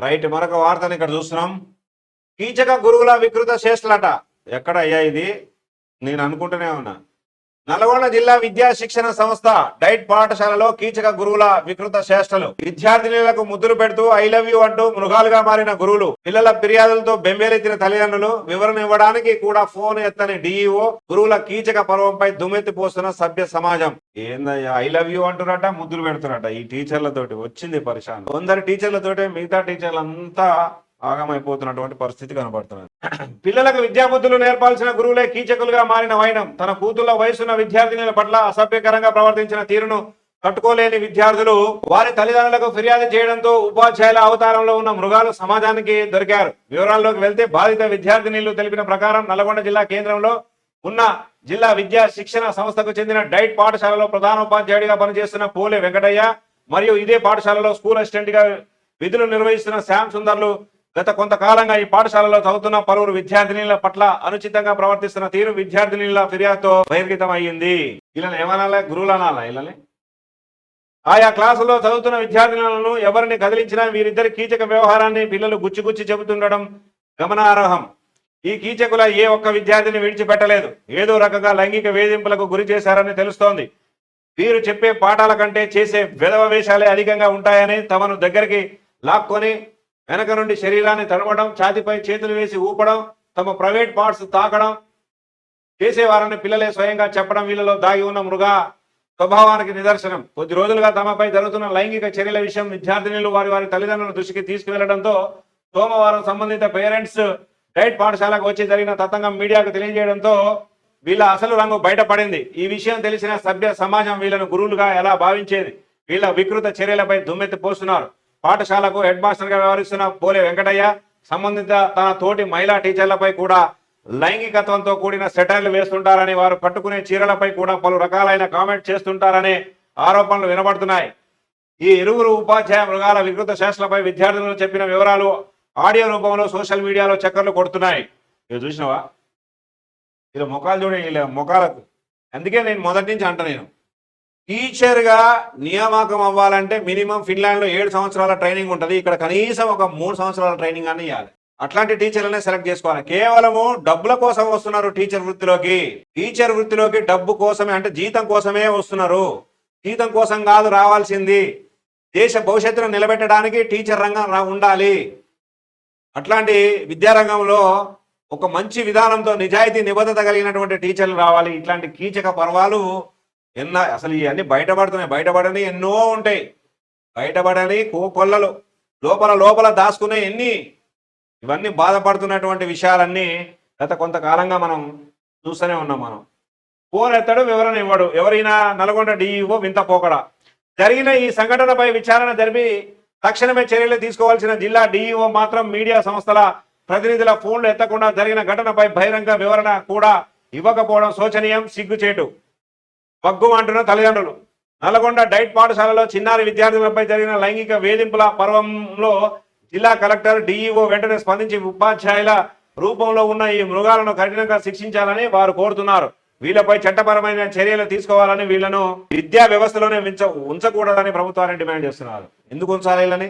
Right మరొక వార్తని ఇక్కడ చూస్తున్నాం. కీచక గురువుల వికృత చేష్టలట. ఎక్కడ అయ్యా ఇది? నేను అనుకుంటూనే ఉన్నా. నల్గొండ జిల్లా విద్యా శిక్షణ సంస్థ డైట్ పాఠశాలలో కీచక గురువుల వికృత చేష్టలు. విద్యార్థినులకు ముద్దులు పెడుతూ ఐ లవ్ యూ అంటూ మృగాలుగా మారిన గురువులు పిల్లల ఫిర్యాదులతో బెంబేలెత్తిన తల్లిదండ్రులు వివరణ ఇవ్వడానికి కూడా ఫోన్ ఎత్తని డిఈఓ గురువుల కీచక పర్వంపై దుమ్మెత్తి పోస్తున్న సభ్య సమాజం. ఏందయ్యా ఐ లవ్ యూ అంటున్నట ముద్దులు పెడుతున్నట ఈ టీచర్లతోటి? వచ్చింది పరిశాన్. కొందరు టీచర్లతోటి మిగతా టీచర్లంతా ఆగమైపోతున్నటువంటి పరిస్థితి కనబడుతున్నది. పిల్లలకు విద్యాబుద్ధులు నేర్పాల్సిన గురువులే కీచకులుగా మారిన వైనం. తన కూతుళ్ళ వయసున్న విద్యార్థినుల పట్ల అసభ్యకరంగా ప్రవర్తించిన తీరును కట్టుకోలేని విద్యార్థులు వారి తల్లిదండ్రులకు ఫిర్యాదు చేయడంతో ఉపాధ్యాయుల అవతారంలో ఉన్న మృగాలు సమాజానికి దొరికారు. వివరాల్లోకి వెళ్తే బాధిత విద్యార్థినిలు తెలిపిన ప్రకారం నల్గొండ జిల్లా కేంద్రంలో ఉన్న జిల్లా విద్యా శిక్షణ సంస్థకు చెందిన డైట్ పాఠశాలలో ప్రధానోపాధ్యాయుడిగా పనిచేస్తున్న పోలే వెంకటయ్య మరియు ఇదే పాఠశాలలో స్కూల్ అసిస్టెంట్గా విధులు నిర్వహిస్తున్న శ్యామ్ సుందర్లు గత కొంతకాలంగా ఈ పాఠశాలలో చదువుతున్న పలువురు విద్యార్థినిల పట్ల అనుచితంగా ప్రవర్తిస్తున్న తీరు విద్యార్థినిల ఫిర్యాదుతో బహిర్గతం అయ్యింది ఇలా ఏమనాలా? గురువులనాలా ఇలా ఆయా క్లాసులో చదువుతున్న విద్యార్థినులను ఎవరిని కదిలించినా వీరిద్దరి కీచక వ్యవహారాన్ని పిల్లలు గుచ్చిగుచ్చి చెబుతుండడం గమనార్హం. ఈ కీచకుల ఏ ఒక్క విద్యార్థిని విడిచిపెట్టలేదు. ఏదో రకంగా లైంగిక వేధింపులకు గురి చేశారని తెలుస్తోంది. వీరు చెప్పే పాఠాల కంటే చేసే విధవ వేషాలే అధికంగా ఉంటాయని తమను దగ్గరికి లాక్కొని వెనక నుండి శరీరాన్ని తడవడం ఛాతిపై చేతులు వేసి ఊపడం తమ ప్రైవేట్ పార్ట్స్ తాకడం చేసేవారని పిల్లలే స్వయంగా చెప్పడం వీళ్ళలో దాగి ఉన్న మృగ స్వభావానికి నిదర్శనం. కొద్ది రోజులుగా తమపై జరుగుతున్న లైంగిక చర్యల విషయం విద్యార్థినులు వారి వారి తల్లిదండ్రుల దృష్టికి తీసుకువెళ్ళడంతో సోమవారం సంబంధిత పేరెంట్స్ డైట్ పాఠశాలకు వచ్చి జరిగిన తతంగం మీడియాకు తెలియజేయడంతో వీళ్ళ అసలు రంగు బయటపడింది. ఈ విషయం తెలిసిన సభ్య సమాజం వీళ్ళను గురువులుగా ఎలా భావించేది? వీళ్ళ వికృత చర్యలపై దుమ్మెత్తి పోస్తున్నారు. పాఠశాలకు హెడ్ మాస్టర్గా వ్యవహరిస్తున్న పోలే వెంకటయ్య సంబంధిత తన తోటి మహిళా టీచర్లపై కూడా లైంగికత్వంతో కూడిన సెటైర్లు వేస్తుంటారని వారు కట్టుకునే చీరలపై కూడా పలు రకాలైన కామెంట్ చేస్తుంటారనే ఆరోపణలు వినబడుతున్నాయి. ఈ ఇరువురు ఉపాధ్యాయ మృగాల వికృత శాస్త్రలపై విద్యార్థులను చెప్పిన వివరాలు ఆడియో రూపంలో సోషల్ మీడియాలో చక్కర్లు కొడుతున్నాయి. ఇవి చూసినావా? ఇది ముఖాలు చూడ ముఖాలకు. అందుకే నేను మొదటి నుంచి అంట నేను. టీచర్గా నియామకం అవ్వాలంటే మినిమం ఫిన్లాండ్లో ఏడు సంవత్సరాల ట్రైనింగ్ ఉంటుంది. ఇక్కడ కనీసం ఒక మూడు సంవత్సరాల ట్రైనింగ్ అని ఇవ్వాలి అట్లాంటి టీచర్లనే సెలెక్ట్ చేసుకోవాలి. కేవలము డబ్బుల కోసం వస్తున్నారు టీచర్ వృత్తిలోకి. టీచర్ వృత్తిలోకి డబ్బు కోసమే అంటే జీతం కోసమే వస్తున్నారు. జీతం కోసం కాదు రావాల్సింది. దేశ భవిష్యత్తును నిలబెట్టడానికి టీచర్ రంగం రా- ఉండాలి. అట్లాంటి విద్యారంగంలో ఒక మంచి విధానంతో నిజాయితీ నిబద్ధత కలిగినటువంటి టీచర్లు రావాలి. ఇట్లాంటి కీచక పర్వాలు ఎన్న అసలు ఇవన్నీ బయటపడుతున్నాయి బయటపడని ఎన్నో ఉంటాయి. బయటపడని కోకొల్లలు లోపల లోపల దాచుకునే ఎన్ని ఇవన్నీ బాధపడుతున్నటువంటి విషయాలన్నీ గత కొంతకాలంగా మనం చూస్తూనే ఉన్నాం మనం. ఫోన్ ఎత్తడు వివరణ ఇవ్వడు. ఎవరైనా నల్గొండ డిఈఓ వింత పోకడ. జరిగిన ఈ సంఘటనపై విచారణ జరిపి తక్షణమే చర్యలు తీసుకోవాల్సిన జిల్లా డిఈఓ మాత్రం మీడియా సంస్థల ప్రతినిధుల ఫోన్లు ఎత్తకుండా జరిగిన ఘటనపై బహిరంగ వివరణ కూడా ఇవ్వకపోవడం శోచనీయం సిగ్గుచేటు. పగ్గు అంటున్న తల్లిదండ్రులు నల్గొండ డైట్ పాఠశాలలో చిన్నారి విద్యార్థులపై జరిగిన లైంగిక వేధింపుల పర్వంలో జిల్లా కలెక్టర్ డిఈఓ వెంటనే స్పందించి ఉపాధ్యాయుల రూపంలో ఉన్న ఈ మృగాలను కఠినంగా శిక్షించాలని వారు కోరుతున్నారు. వీళ్ళపై చట్టపరమైన చర్యలు తీసుకోవాలని వీళ్ళను విద్యా వ్యవస్థలోనే ఉంచ ఉంచకూడదని ప్రభుత్వాన్ని డిమాండ్ చేస్తున్నారు. ఎందుకు ఉంచాలి వీళ్ళని?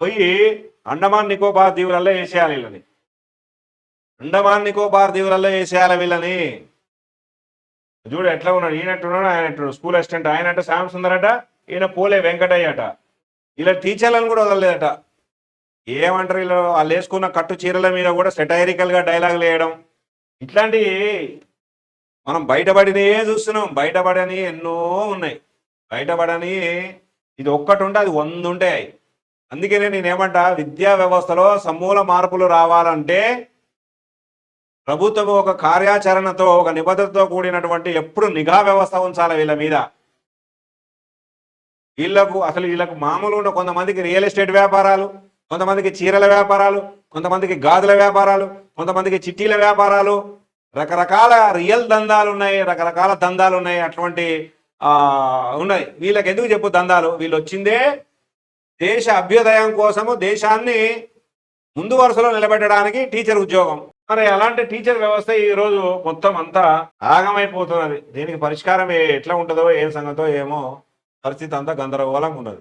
పోయి అండమాన్ నికోబార్ దీవులలో వేసేయాలి వీళ్ళని. అండమాన్ నికోబార్ దీవులలో వేసేయాలి వీళ్ళని. చూడు ఎట్లా ఉన్నాడు? ఈయనట్టున్నాడు ఆయన స్కూల్ అసిస్టెంట్. ఆయన అంటే శ్యామ్ సుందర్ అట ఈయన పోలే వెంకటయ్య అట ఇలా టీచర్లను కూడా వదలలేదట. ఏమంటారు? ఇలా వాళ్ళు వేసుకున్న కట్టు చీరల మీద కూడా సెటైరికల్గా డైలాగులు వేయడం. ఇట్లాంటి మనం బయటపడినయే చూస్తున్నాం. బయటపడని ఎన్నో ఉన్నాయి. బయటపడని ఇది ఒక్కటి ఉంటే అది వంద ఉంటాయి అందుకనే నేనేమంటా విద్యా వ్యవస్థలో సమూల మార్పులు రావాలంటే ప్రభుత్వం ఒక కార్యాచరణతో ఒక నిబద్ధతతో కూడినటువంటి ఎప్పుడు నిఘా వ్యవస్థ ఉంచాలి వీళ్ళ మీద. వీళ్ళకు అసలు వీళ్ళకు మామూలు ఉన్న కొంతమందికి రియల్ ఎస్టేట్ వ్యాపారాలు కొంతమందికి చీరల వ్యాపారాలు కొంతమందికి గాజుల వ్యాపారాలు కొంతమందికి చిట్టీల వ్యాపారాలు రకరకాల రియల్ దందాలు ఉన్నాయి రకరకాల దందాలు ఉన్నాయి అటువంటి ఉన్నాయి. వీళ్ళకి ఎందుకు చెప్పు దందాలు? వీళ్ళు వచ్చిందే దేశ అభ్యుదయం కోసము దేశాన్ని ముందు వరుసలో నిలబెట్టడానికి టీచర్ ఉద్యోగం. మరి అలాంటి టీచర్ వ్యవస్థ ఈ రోజు మొత్తం అంతా ఆగమైపోతున్నది. దీనికి పరిష్కారం ఎట్లా ఉంటుందో ఏం సంగతో ఏమో పరిస్థితి అంతా గందరగోళంగా ఉన్నది.